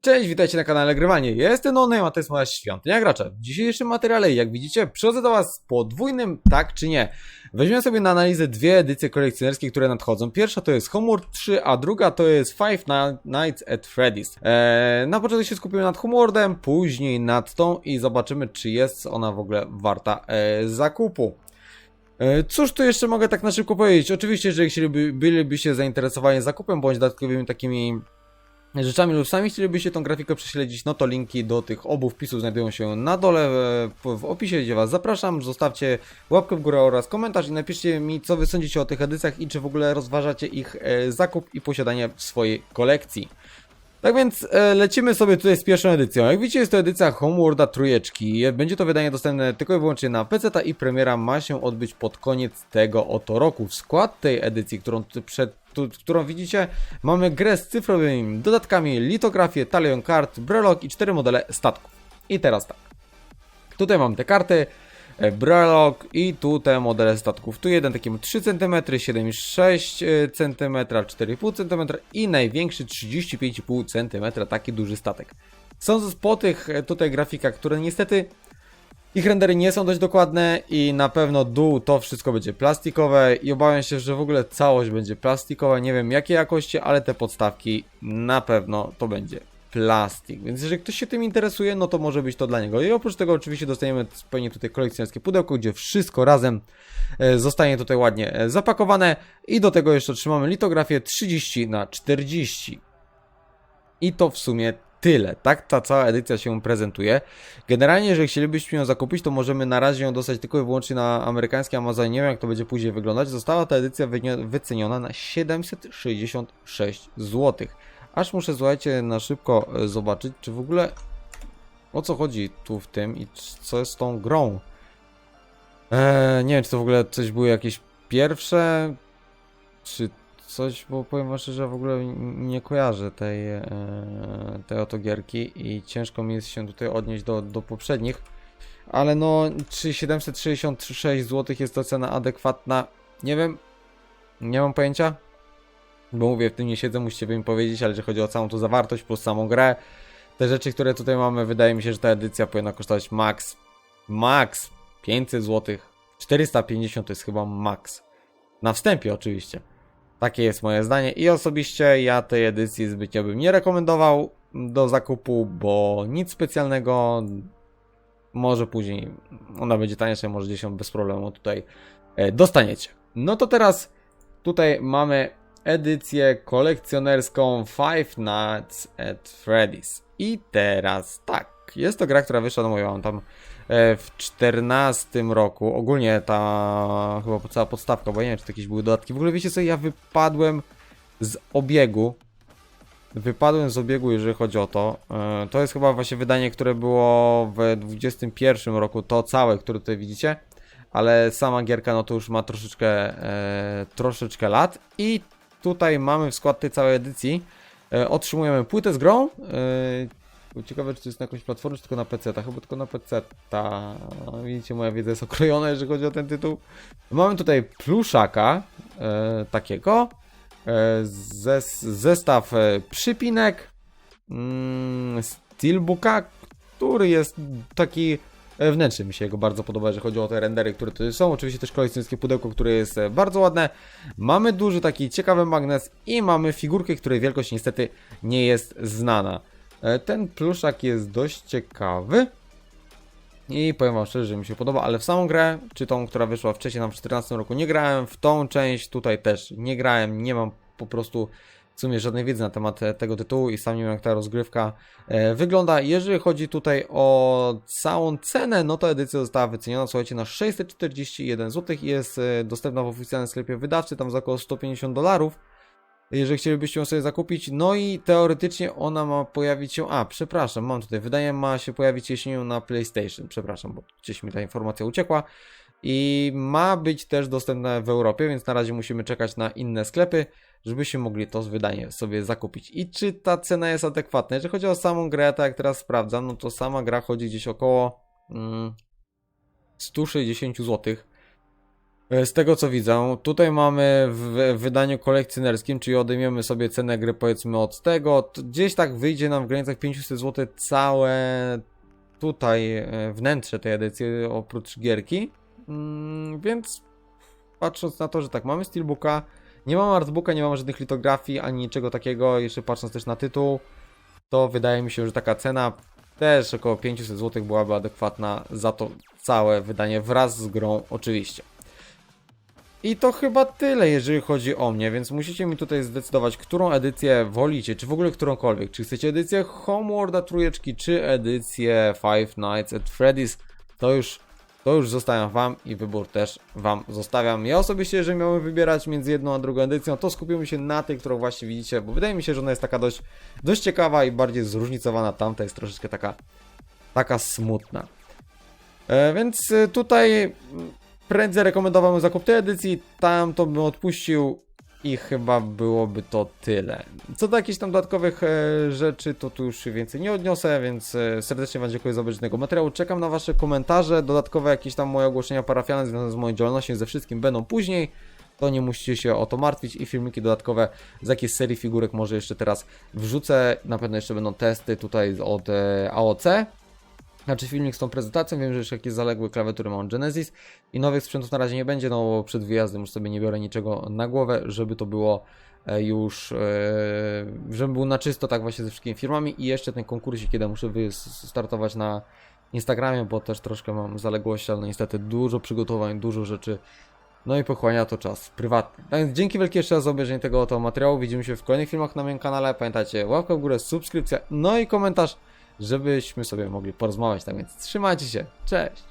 Cześć, witajcie na kanale Grywanie. Jestem Nony, a to jest moja świątynia gracza. W dzisiejszym materiale, jak widzicie, przychodzę do was z podwójnym tak czy nie. Weźmiemy sobie na analizę dwie edycje kolekcjonerskie, które nadchodzą. Pierwsza to jest Homeworld 3, a druga to jest Five Nights at Freddy's. Eee, na początku się skupimy nad Homeworldem, później nad tą i zobaczymy, czy jest ona w ogóle warta e, zakupu. E, Cóż tu jeszcze mogę tak na szybko powiedzieć? Oczywiście, jeżeli chcieliby, bylibyście zainteresowani zakupem bądź dodatkowymi takimi rzeczami lub sami chcielibyście tą grafikę prześledzić, no to linki do tych obu wpisów znajdują się na dole w, opisie, gdzie Was zapraszam. Zostawcie łapkę w górę oraz komentarz i napiszcie mi, co Wy sądzicie o tych edycjach i czy w ogóle rozważacie ich e, zakup i posiadanie w swojej kolekcji. Tak więc e, lecimy sobie tutaj z pierwszą edycją. Jak widzicie jest to edycja Homeworlda trójeczki. Będzie to wydanie dostępne tylko i wyłącznie na PC i premiera ma się odbyć pod koniec tego oto roku. W skład tej edycji, którą, przed, którą widzicie, mamy grę z cyfrowymi dodatkami, litografię, talion kart, brelok i cztery modele statków. I teraz tak. Tutaj mam te karty, e, Brelok i tu te modele statków. Tu jeden taki ma 3 cm, 7,6 cm, 4,5 cm i największy 35,5 cm, taki duży statek. Są po tych e, tutaj grafikach, które niestety ich rendery nie są dość dokładne i na pewno dół to wszystko będzie plastikowe i obawiam się, że w ogóle całość będzie plastikowa. Nie wiem jakiej jakości, ale te podstawki na pewno to będzie plastik. Więc jeżeli ktoś się tym interesuje, no to może być to dla niego. I oprócz tego oczywiście dostajemy zupełnie tutaj kolekcjonerskie pudełko, gdzie wszystko razem e, zostanie tutaj ładnie e, zapakowane i do tego jeszcze otrzymamy litografię 30 na 40 i to w sumie tyle. Tak ta cała edycja się prezentuje. Generalnie, jeżeli chcielibyśmy ją zakupić, to możemy na razie ją dostać tylko i wyłącznie na amerykańskiej Amazonie. Nie wiem, jak to będzie później wyglądać. Została ta edycja wyceniona na 766 zł. Aż muszę, słuchajcie, na szybko e, zobaczyć, czy w ogóle o co chodzi tu w tym i co jest z tą grą. Eee, nie wiem, czy to w ogóle coś były jakieś pierwsze, czy coś, bo powiem szczerze, że w ogóle nie kojarzę tej, e, tej oto gierki i ciężko mi jest się tutaj odnieść do, do poprzednich. Ale no, czy 766 zł jest to cena adekwatna? Nie wiem. Nie mam pojęcia. Bo mówię, w tym nie siedzę, musicie mi powiedzieć, ale jeżeli chodzi o całą tą zawartość plus samą grę, te rzeczy, które tutaj mamy, wydaje mi się, że ta edycja powinna kosztować max, max 500 zł. 450 to jest chyba max. Na wstępie oczywiście. Takie jest moje zdanie i osobiście ja tej edycji zbytnio bym nie rekomendował do zakupu, bo nic specjalnego. Może później ona będzie tańsza, może gdzieś ją bez problemu tutaj e, dostaniecie. No to teraz tutaj mamy edycję kolekcjonerską Five Nights at Freddy's. I teraz tak, jest to gra, która wyszła, no mówię wam tam w 14 roku. Ogólnie ta chyba cała podstawka, bo nie wiem, czy to jakieś były dodatki. W ogóle wiecie co, ja wypadłem z obiegu. Wypadłem z obiegu, jeżeli chodzi o to. E, To jest chyba właśnie wydanie, które było w 21 roku, to całe, które tutaj widzicie. Ale sama gierka, no to już ma troszeczkę, e, troszeczkę lat. I tutaj mamy w skład tej całej edycji. E, otrzymujemy płytę z grą. E, ciekawe, czy to jest na jakąś platformę, czy tylko na PC. -ta. Chyba tylko na PC. -ta. Widzicie, moja wiedza jest okrojona, jeżeli chodzi o ten tytuł. Mamy tutaj pluszaka e, takiego. E, zes, zestaw e, przypinek. Mm, Steelbooka, który jest taki e, wnętrzny. Mi się jego bardzo podoba, jeżeli chodzi o te rendery, które tutaj są. Oczywiście też kolekcjonerskie pudełko, które jest e, bardzo ładne. Mamy duży taki ciekawy magnes i mamy figurkę, której wielkość niestety nie jest znana. E, Ten pluszak jest dość ciekawy. I powiem wam szczerze, że mi się podoba, ale w samą grę, czy tą, która wyszła wcześniej nam w 2014 roku, nie grałem, w tą część tutaj też nie grałem, nie mam po prostu w sumie żadnej wiedzy na temat e, tego tytułu i sam nie wiem jak ta rozgrywka e, wygląda. Jeżeli chodzi tutaj o całą cenę, no to edycja została wyceniona, słuchajcie, na 641 zł i jest dostępna w oficjalnym sklepie wydawcy, tam za około 150 dolarów jeżeli chcielibyście ją sobie zakupić. No i teoretycznie ona ma pojawić się. A, przepraszam, mam tutaj. Wydanie ma się pojawić jesienią na PlayStation. Przepraszam, bo gdzieś mi ta informacja uciekła. I ma być też dostępna w Europie, więc na razie musimy czekać na inne sklepy, żebyśmy mogli to wydanie sobie zakupić. I czy ta cena jest adekwatna? Jeżeli chodzi o samą grę, tak jak teraz sprawdzam, no to sama gra chodzi gdzieś około mm, 160 zł. E, Z tego co widzę, tutaj mamy w wydaniu kolekcjonerskim, czyli odejmiemy sobie cenę gry powiedzmy od tego, gdzieś tak wyjdzie nam w granicach 500 zł całe tutaj e, wnętrze tej edycji oprócz gierki. Mm, więc patrząc na to, że tak mamy steelbooka, nie mamy artbooka, nie mamy żadnych litografii ani niczego takiego, jeszcze patrząc też na tytuł, to wydaje mi się, że taka cena też około 500 zł byłaby adekwatna za to całe wydanie wraz z grą oczywiście. I to chyba tyle, jeżeli chodzi o mnie, więc musicie mi tutaj zdecydować, którą edycję wolicie, czy w ogóle którąkolwiek. Czy chcecie edycję Homeworlda trójeczki, czy edycję Five Nights at Freddy's. To już, to już zostawiam wam i wybór też wam zostawiam. Ja osobiście, jeżeli miałbym wybierać między jedną a drugą edycją, to skupimy się na tej, którą właśnie widzicie, bo wydaje mi się, że ona jest taka dość, dość ciekawa i bardziej zróżnicowana. Tamta jest troszeczkę taka, taka smutna. E, więc e, tutaj prędzej rekomendowałbym zakup tej edycji, tam to bym odpuścił i chyba byłoby to tyle. Co do jakichś tam dodatkowych e, rzeczy, to tu już więcej nie odniosę, więc e, serdecznie Wam dziękuję za obejrzenie tego materiału. Czekam na Wasze komentarze, dodatkowe jakieś tam moje ogłoszenia parafialne związane z moją działalnością, ze wszystkim będą później. To nie musicie się o to martwić i filmiki dodatkowe z jakiejś serii figurek może jeszcze teraz wrzucę. Na pewno jeszcze będą testy tutaj od e, AOC. Znaczy filmik z tą prezentacją, wiem, że już jakieś zaległe klawiatury mam Genesis i nowych sprzętów na razie nie będzie, no bo przed wyjazdem już sobie nie biorę niczego na głowę, żeby to było e, już, e, żeby był na czysto tak właśnie ze wszystkimi firmami. I jeszcze ten konkursik, kiedy muszę wy- startować na Instagramie, bo też troszkę mam zaległości, ale niestety dużo przygotowań, dużo rzeczy, no i pochłania to czas prywatny. Tak więc dzięki wielkie jeszcze raz za obejrzenie tego oto materiału, widzimy się w kolejnych filmach na moim kanale, pamiętajcie, łapka w górę, subskrypcja, no i komentarz, żebyśmy sobie mogli porozmawiać, tak więc trzymajcie się, cześć!